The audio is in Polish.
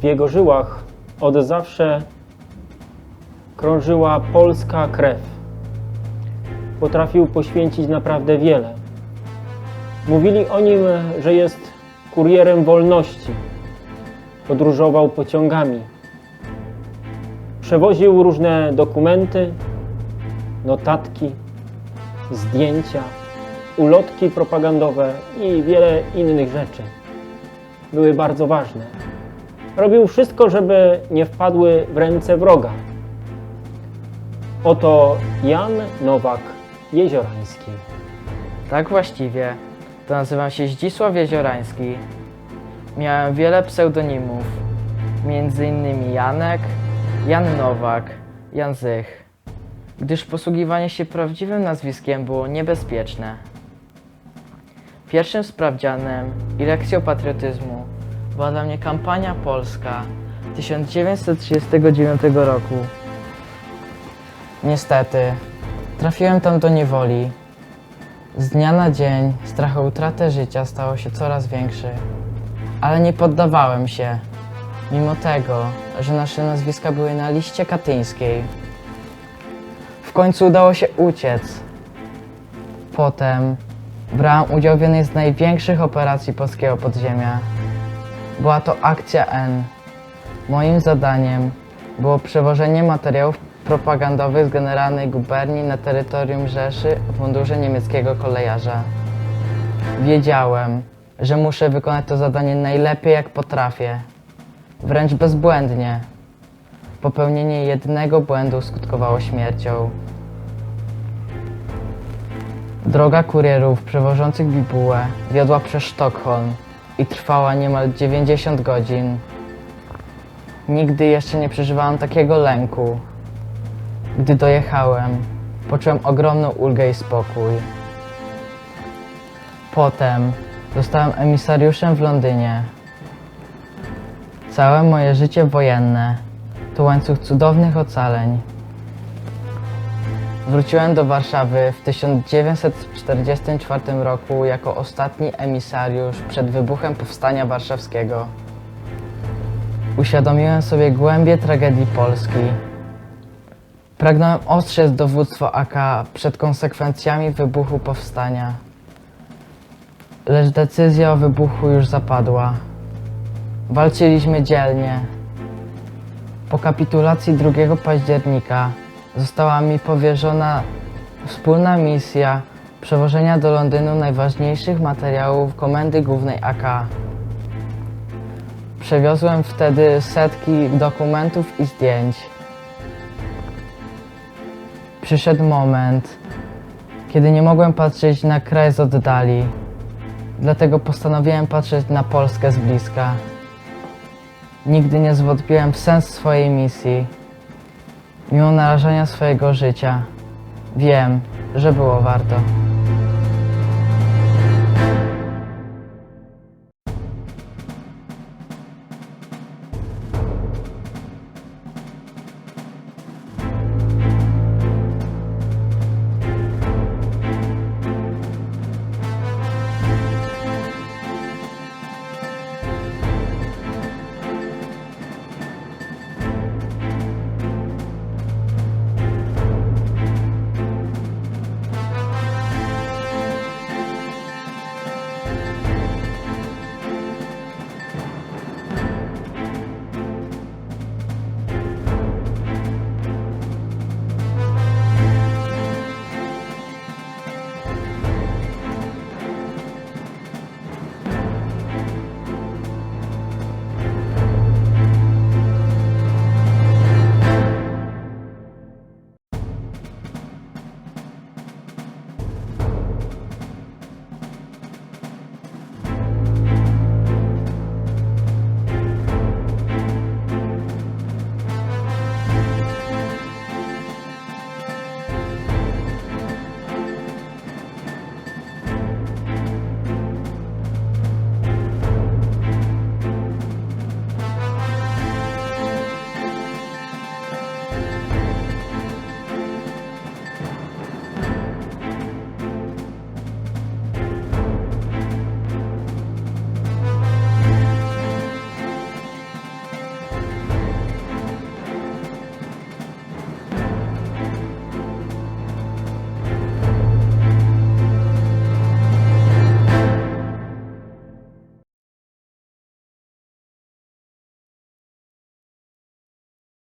W jego żyłach od zawsze krążyła polska krew. Potrafił poświęcić naprawdę wiele. Mówili o nim, że jest kurierem wolności. Podróżował pociągami. Przewoził różne dokumenty, notatki, zdjęcia, ulotki propagandowe i wiele innych rzeczy. Były bardzo ważne. Robił wszystko, żeby nie wpadły w ręce wroga. Oto Jan Nowak Jeziorański. Tak właściwie, to nazywam się Zdzisław Jeziorański. Miałem wiele pseudonimów, między innymi Janek, Jan Nowak, Jan Zych, gdyż posługiwanie się prawdziwym nazwiskiem było niebezpieczne. Pierwszym sprawdzianem i lekcją patriotyzmu była dla mnie kampania polska 1939 roku. Niestety, trafiłem tam do niewoli, z dnia na dzień strach o utratę życia stało się coraz większy. Ale nie poddawałem się, mimo tego, że nasze nazwiska były na liście katyńskiej. W końcu udało się uciec. Potem brałem udział w jednej z największych operacji polskiego podziemia. Była to akcja N. Moim zadaniem było przewożenie materiałów propagandowych z generalnej guberni na terytorium Rzeszy w mundurze niemieckiego kolejarza. Wiedziałem, że muszę wykonać to zadanie najlepiej jak potrafię, wręcz bezbłędnie. Popełnienie jednego błędu skutkowało śmiercią. Droga kurierów przewożących bibułę wiodła przez Sztokholm i trwała niemal 90 godzin. Nigdy jeszcze nie przeżywałam takiego lęku. Gdy dojechałem, poczułem ogromną ulgę i spokój. Potem zostałem emisariuszem w Londynie. Całe moje życie wojenne to łańcuch cudownych ocaleń. Wróciłem do Warszawy w 1944 roku jako ostatni emisariusz przed wybuchem Powstania Warszawskiego. Uświadomiłem sobie głębię tragedii Polski. Pragnąłem ostrzec dowództwo AK przed konsekwencjami wybuchu powstania. Lecz decyzja o wybuchu już zapadła. Walczyliśmy dzielnie. Po kapitulacji 2 października została mi powierzona wspólna misja przewożenia do Londynu najważniejszych materiałów Komendy Głównej AK. Przewiozłem wtedy setki dokumentów i zdjęć. Przyszedł moment, kiedy nie mogłem patrzeć na kraj z oddali. Dlatego postanowiłem patrzeć na Polskę z bliska. Nigdy nie zwątpiłem w sens swojej misji. Mimo narażenia swojego życia, wiem, że było warto.